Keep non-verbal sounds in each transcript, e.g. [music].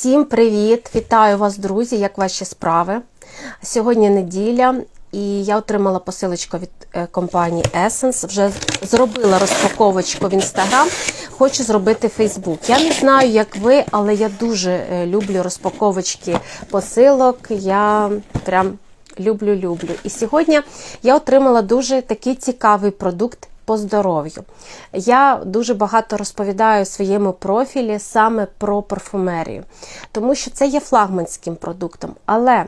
Всім привіт! Вітаю вас, друзі! Як ваші справи? Сьогодні неділя, і я отримала посилочку від е, компанії Essence. Вже зробила розпаковочку в Instagram. Хочу зробити Facebook. Я не знаю, як ви, але я дуже е, люблю розпаковочки посилок. Я прям люблю, люблю. І сьогодні я отримала дуже такий цікавий продукт по здоров'ю. Я дуже багато розповідаю у своєму профілі саме про парфумерію, тому що це є флагманським продуктом. Але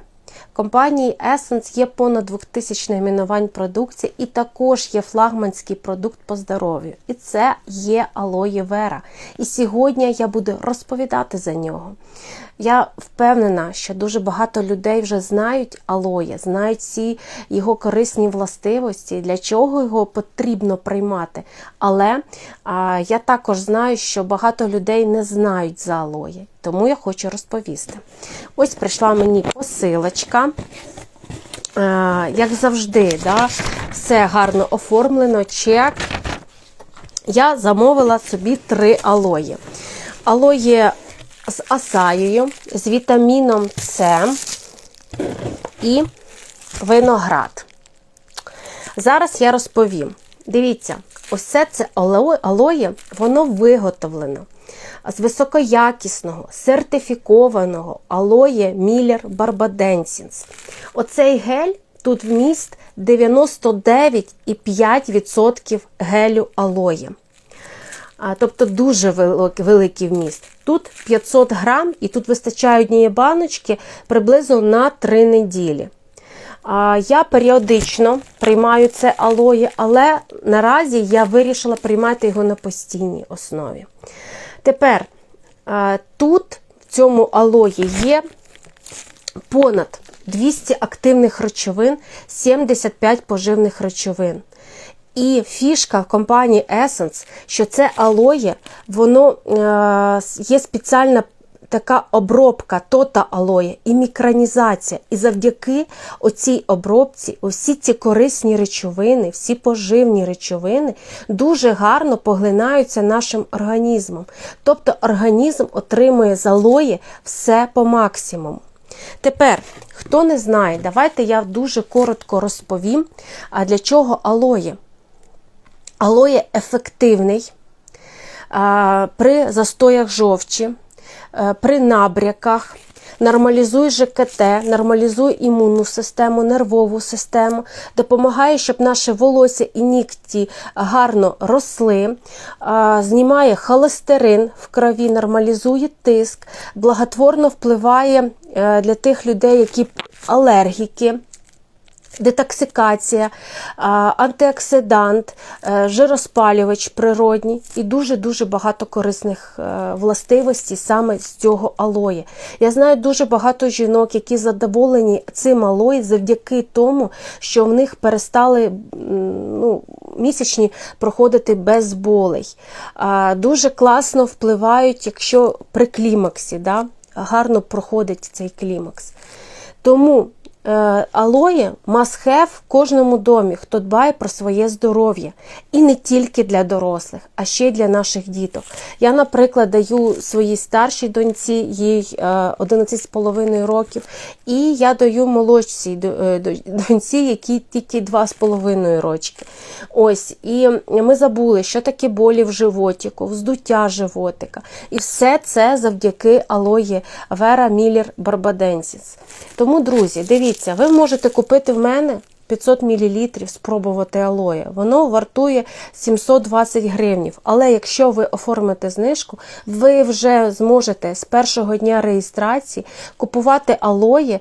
компанії Essence є понад 2000 найменувань продукції, і також є флагманський продукт по здоров'ю. І це є алоє вера. І сьогодні я буду розповідати за нього. Я впевнена, що дуже багато людей вже знають алоє, знають всі його корисні властивості, для чого його потрібно приймати. Але а, я також знаю, що багато людей не знають за алоє, тому я хочу розповісти. Ось прийшла мені посилочка. Як завжди, да, все гарно оформлено, чек. Я замовила собі три алої. Алоє з асаєю, з вітаміном С і виноград. Зараз я розповім. Дивіться, ось це, це алоє, воно виготовлено з високоякісного, сертифікованого алоє Міллер Барбаденсінс. Оцей гель тут вміст 99,5% гелю алоє. Тобто дуже великий вміст. Тут 500 грам, і тут вистачає однієї баночки приблизно на 3 неділі. Я періодично приймаю це алоє, але наразі я вирішила приймати його на постійній основі. Тепер тут в цьому алої є понад 200 активних речовин, 75 поживних речовин. І фішка компанії Essence, що це алоє, воно е, є спеціальна така обробка тота алоє і мікронізація. І завдяки оцій обробці, усі ці корисні речовини, всі поживні речовини дуже гарно поглинаються нашим організмом. Тобто організм отримує з алої все по максимуму. Тепер, хто не знає, давайте я дуже коротко розповім, для чого алоє. Алоє ефективний при застоях жовчі, е, при набряках, нормалізує ЖКТ, нормалізує імунну систему, нервову систему, допомагає, щоб наше волосся і нігті гарно росли, знімає холестерин в крові, нормалізує тиск, благотворно впливає е, для тих людей, які алергіки детоксикація, антиоксидант, е, жироспалювач природній і дуже-дуже багато корисних е, властивостей саме з цього алої. Я знаю дуже багато жінок, які задоволені цим алої завдяки тому, що в них перестали ну, місячні проходити без болей. Дуже класно впливають, якщо при клімаксі, да, гарно проходить цей клімакс. Тому Е, алоє must в кожному домі, хто дбає про своє здоров'я. І не тільки для дорослих, а ще й для наших діток. Я, наприклад, даю своїй старшій доньці, їй 11,5 е, років, і я даю молодшій е, доньці, якій тільки 2,5 рочки. Ось, І ми забули, що таке болі в животику, вздуття животика. І все це завдяки алої Вера Міллер Барбаденсіс. Тому, друзі, дивіться. Дивіться, ви можете купити в мене 500 мл спробувати алоє. Воно вартує 720 гривнів. Але якщо ви оформите знижку, ви вже зможете з першого дня реєстрації купувати алоє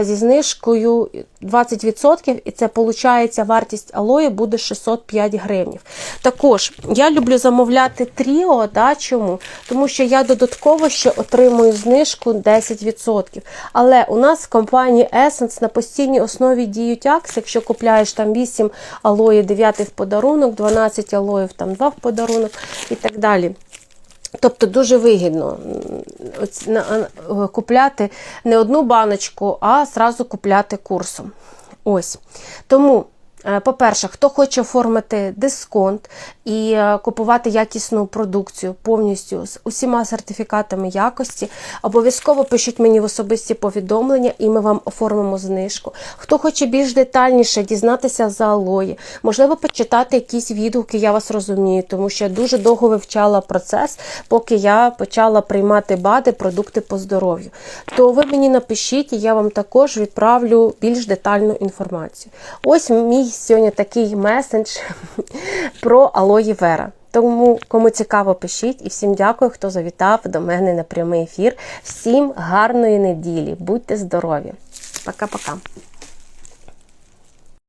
зі знижкою 20%, і це виходить, вартість алої буде 605 гривнів. Також я люблю замовляти тріо. Да, Чому? Тому що я додатково ще отримую знижку 10%. Але у нас в компанії Essence на постійній основі діють акції. Якщо купляєш там 8 алої, 9 в подарунок, 12 алоїв, там 2 в подарунок і так далі. Тобто дуже вигідно купляти не одну баночку, а зразу купляти курсом. Ось. Тому Е, По-перше, хто хоче оформити дисконт і е, купувати якісну продукцію повністю з усіма сертифікатами якості, обов'язково пишіть мені в особисті повідомлення, і ми вам оформимо знижку. Хто хоче більш детальніше дізнатися за алої, можливо, почитати якісь відгуки, я вас розумію, тому що я дуже довго вивчала процес, поки я почала приймати БАДи, продукти по здоров'ю. То ви мені напишіть, і я вам також відправлю більш детальну інформацію. Ось мій сьогодні такий месендж [laughs] про алої Вера. Тому, кому цікаво, пишіть і всім дякую, хто завітав до мене на прямий ефір. Всім гарної неділі, будьте здорові! Пока-пока.